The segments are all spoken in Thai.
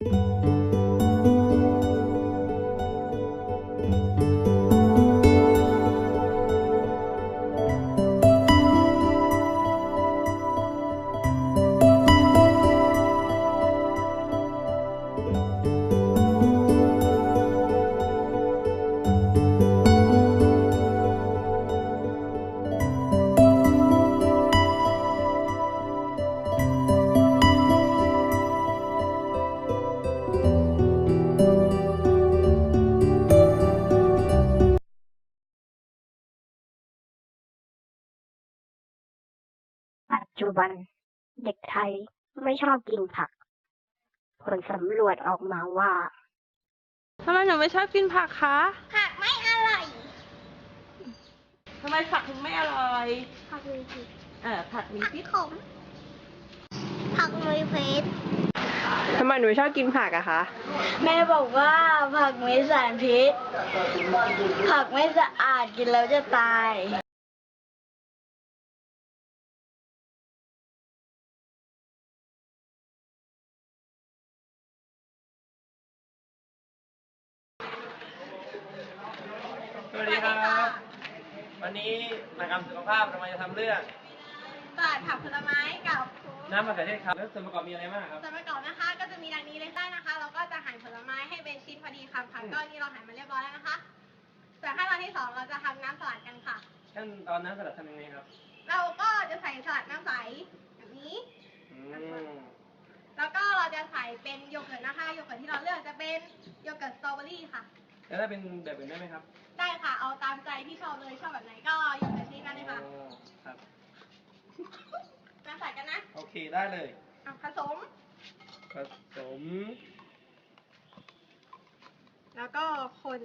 you ปัจจุบันเด็กไทยไม่ชอบกินผัก ผลสำรวจออกมาว่า ทำไมหนูไม่ชอบกินผักคะ ผักไม่อร่อย ทำไมผักถึงไม่อร่อย ผักมีพิษเออผักมีพิษขม ผักมีพิษทำไมหนูชอบกินผักอะคะ แม่บอกว่าผักมีสารพิษ ผักไม่สะอาดกินแล้วจะตาย ดีครับ วันนี้มากรรมสุขภาพเรามาจะทำเรื่องตลาดผักผลไม้กับน้ำมะเขือเทศครับแล้วส่วนประกอบมีอะไรบ้างครับ ส่วนประกอบนะคะ ก็จะมีดังนี้เลยได้นะคะ เราก็จะหั่นผลไม้ให้เป็นชิ้นพอดีคำค่ะอืมก็นี่เราหั่นมาเรียบร้อยแล้วนะคะ ส่วนขั้นตอนที่สองเราจะทำน้ำสลัดกันค่ะ ขั้นตอนน้ำสลัดทำยังไงครับ เราก็จะใส่สลัดน้ำใสแบบนี้ อืมแล้วก็เราจะใส่เป็นโยเกิร์ตนะคะ โยเกิร์ตที่เราเลือกจะเป็นโยเกิร์ตสตรอเบอรี่ค่ะ แล้วถ้าเป็นแบบอื่นได้ไหมครับ ได้ค่ะ เอาตามใจที่ชอบเลยชอบแบบไหนก็โยเกิร์ตนี้ได้เลยค่ะโอ้ครับน้ำใส่กันนะโอเคได้เลยอะผสม ผสมแล้วก็คน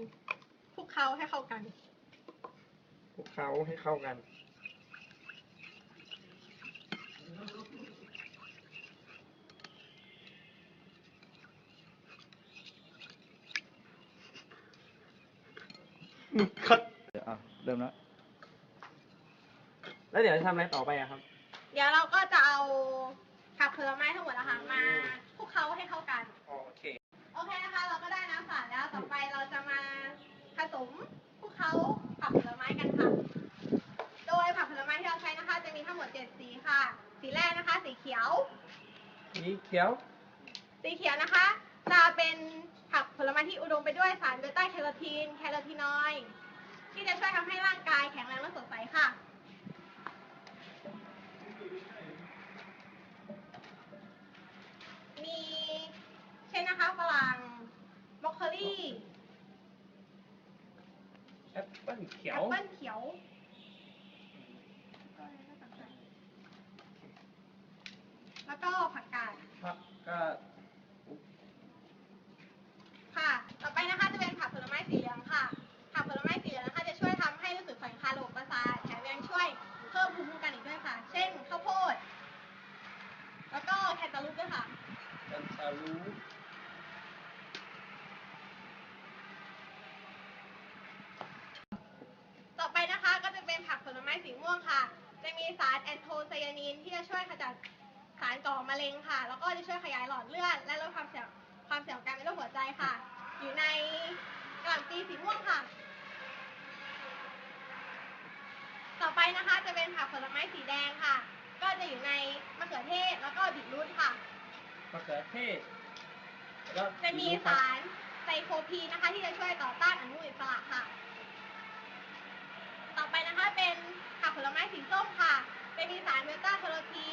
คลุกเคล้าให้เข้ากันคลุกเคล้าให้เข้ากัน คัดเดี๋ยวอะเริ่มแล้วแล้วเดี๋ยวจะทำอะไรต่อไปอะครับ เดี๋ยวเราก็จะเอาผักผลไม้ทั้งหมดนะคะมาคลุกเคล้าให้เข้ากัน โอเค โอเคนะคะ เราก็ได้น้ำสาดแล้วต่อไปเราจะมาผสมคลุกเคล้าผักผลไม้กันค่ะ โดยผักผลไม้ที่เราใช้นะคะ จะมีทั้งหมดเจ็ดสีค่ะ สีแรกนะคะ สีเขียวสีเขียว สีเขียวนะคะ จะเป็นผักผ ลไม้ที่อุดมไปด้วยสารเบต้าแคโรทีน แคโรทีนอยด์ที่จะช่วยทำให้ร่างกายแข็งแรงและสดใสค่ะ มีเช่นนะคะฝรั่งบรอกโคลีแอปเปิ้ลเขียแอวปเปิ้ลเขียวแล้วก็ผักกาด ผักก็ ค่ะ ต่อไปนะคะจะเป็นผักผลไม้สีเหลืองค่ะ ผักผลไม้สีเหลืองนะคะจะช่วยทำให้รู้สึกผ่อนคลายระบบประสาทแถมยังช่วยเพิ่มภูมิคุ้มกันอีกด้วยค่ะ เช่นข้าวโพด แล้วก็แคนตาลูปด้วยค่ะ กันตาลู ต่อไปนะคะก็จะเป็นผักผลไม้สีม่วงค่ะ จะมีสารแอนโทไซยานินที่จะช่วยขจัดสารก่อมะเร็งค่ะ แล้วก็จะช่วยขยายหลอดเลือด และลดความเสี่ยงความเสี่ยงของการเป็นโรคหัวใจค่ะ อยู่ในกระหล่ำปีสีม่วงค่ะ ต่อไปนะคะจะเป็นผักผลไม้สีแดงค่ะ ก็จะอยู่ในมะเขือเทศแล้วก็บีทรูทค่ะ มะเขือเทศแล้วจะมีสารไซโคพีนนะคะที่จะช่วยต่อต้านอนุมูลอิสระค่ะ ต่อไปนะคะเป็นผักผ ลไม้สีส้มค่ะ เป็นมีสารเบต้าแคโรทีน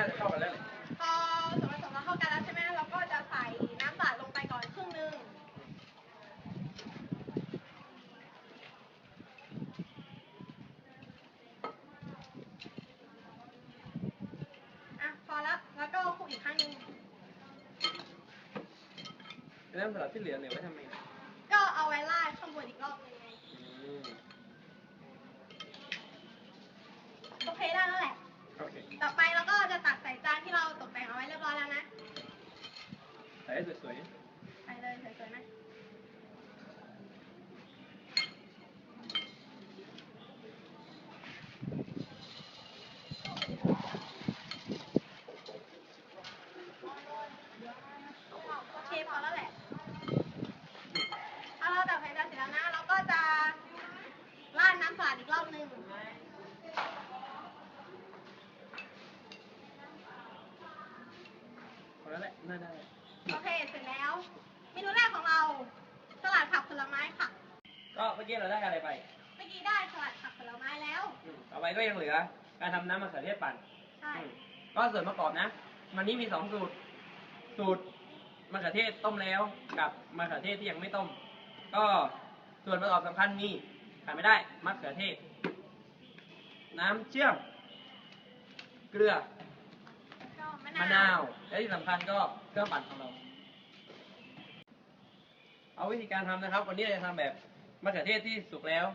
าจะเข้ากันแล้วพอส่วนผสมเราเข้ากันแล้วใช่ไหมเราก็จะใส่น้ำสาดลงไปก่อนครึ่งหนึงอะพอแล้วแล้วก็คลุกอีกครั้งหนึง น้ำสลัดที่เหลือเนี่ยไว้ทำไมก็เอาไว้ไล่ข้างบนอีกรอบหนึงไงโอเคได้แล้วแหละ โอเค ต่อไปแล้วก็ ที่เราตกแต่งเอาไว้เรียบร้อยแล้วนะใส่ให้สวยส่เลยสวยๆนะ โอเคพอแล้วแหละเอาเราตักใส่จานเสร็จแล้วนะ เราก็จะราดน้ำสลัดอีกรอบหนึง ๆพอ แล้วแหละน่าได้โอเค เสร็จแล้ว เมนูแรกของเราสลัดผักผลไม้ค่ะ ก็เมื่อกี้เราได้อะไรไปเมื่อกี้ได้สลัดผักผลไม้แล้ว อืมต่อไปก็ยังเหลือ การทำน้ำมะเขือเทศปั่นใช่ อืมก็ส่วนประกอบนะ มันนี้มีสองสูตร สูตรมะเขือเทศต้มแล้วกับมะเขือเทศที่ยังไม่ต้ม ก็ส่วนประกอบสำคัญมีขาดไม่ได้มะเขือเทศ น้ำเชื่อม เกลือก็ มะมะนานาววและที่สำคัญก็เครื่องปั่นของเรา เอาวิธีการทำนะครับ วันนี้เราจะทำแบบมะเขือเทศที่สุกแล้ว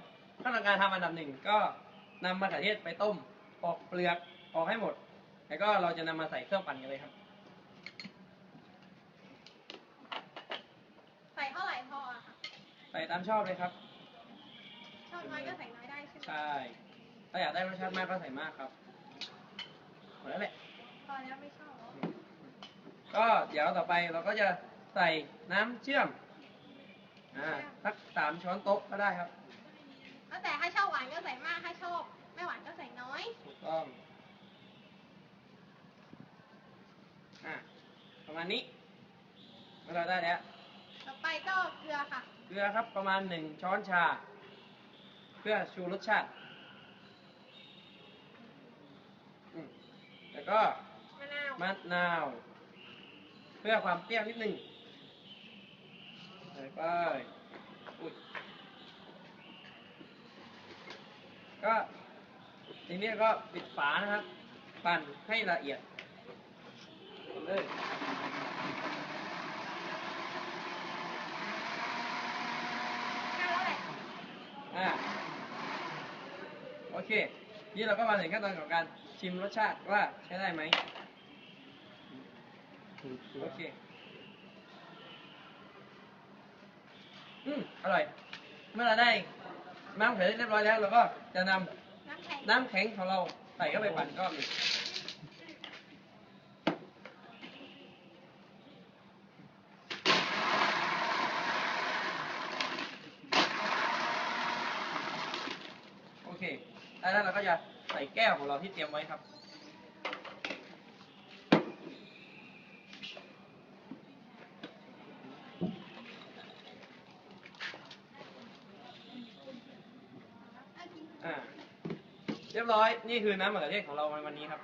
ขั้นตอนการทำอันดับหนึ่งก็นำมะเขือเทศไปต้มปอกเปลือกออกให้หมด แล้วก็เราจะนำมาใส่เครื่องปั่นกันเลยครับ ใส่เท่าไหร่พออะค่ะใส่ตามชอบเลยครับ ชอบน้อยก็ใส่น้อยได้ใช่ไหม ใช่ ถ้าอยากได้รสชาติมากก็ใส่มากครับหมดแล้วแหละ ก็เดี๋ยวต่อไปเราก็จะใส่น้ำเชื่อม อ่าสักสามช้อนโต๊ะก็ได้ครับแล้วแต่ถ้าชอบหวานก็ใส่มาก ถ้าชอบไม่หวานก็ใส่น้อย ถูกต้อง อะประมาณนี้เมื่อเราได้แล้ว ต่อไปก็เกลือค่ะ เกลือครับประมาณหนึ่งช้อนชา เพื่อชูรสชาติ อืมแล้วก็ มะนาว เพื่อความเปรี้ยวนิดหนึ่งใส่ไปอุ้ยก็ทีนี้ก็ปิดฝานะครับ ปั่นให้ละเอียดเลยอ่าโอเค นี่เราก็มาถึงขั้นตอนของการชิมรสชาติว่าใช้ได้ไหม โอเค อืมอร่อย เมื่อเราได้น้ำเขือเทศเรียบร้อยแล้วเราก็จะนำน้ำแข็งน้ำแข็งของเราใส่เข้าไปปั่นก็มีกโอเคแล้วเราก็จะใส่แก้วของเราที่เตรียมไว้ครับ อ่า เรียบร้อย นี่คือน้ำมะเขือเทศของเราในวันนี้ครับ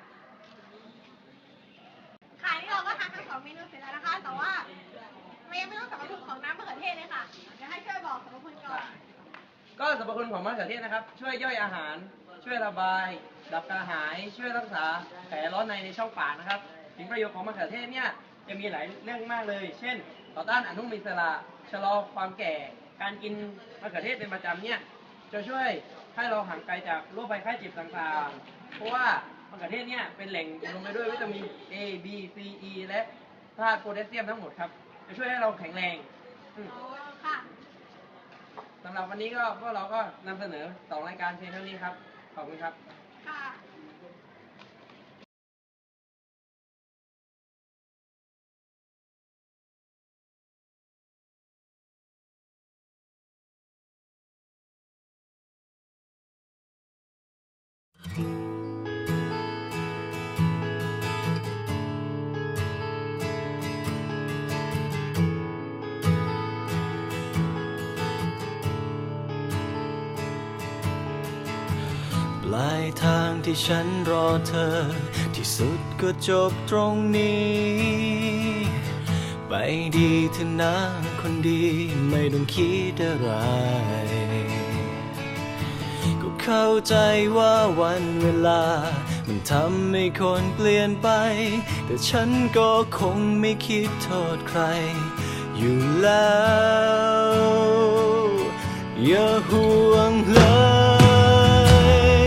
ค่ะนี่เราก็ทำทั้งสองเมนูเสร็จแล้วนะคะ แต่ว่ามันยังไม่ต้องสรรพคุณของน้ำมะเขือเทศเลยค่ะเดี๋ยวให้ช่วยบอกสรรพคุณก่อนก็สรรพคุณของมะเขือเทศนะครับ ช่วยย่อยอาหาร ช่วยระบาย ดับกระหาย ช่วยรักษาแผลร้อนในในช่องปากนะครับ ถึงประโยชน์ของมะเขือเทศเนี่ยจะมีหลายเรื่องมากเลย เช่น ต่อต้านอนุมูลอิสระ ชะลอความแก่ การกินมะเขือเทศเป็นประจำเนี่ย จะช่วยให้เราห่างไกลจากโรคภัยไข้เจ็บต่างๆ เพราะว่ามะเขือเทศเนี่ยเป็นแหล่งอุดมไปด้วยวิตามิน A B C E และธาตุโพแทสเซียมทั้งหมดครับ จะช่วยให้เราแข็งแรงอืมอ๋อค่ะ สำหรับวันนี้ก็พวกเราก็นำเสนอสองรายการเพียงเท่านี้ครับ ขอบคุณครับ ค่ะายทางที่ฉันรอเธอ ที่สุดก็จบตรงนี้ ไปดีเถอนะคนดีไม่ต้องคิดอะไร ก็เข้าใจว่าวันเวลา มันทำให้คนเปลี่ยนไป แต่ฉันก็คงไม่คิดโทษใคร อยู่แล้ว อย่าห่วงเลย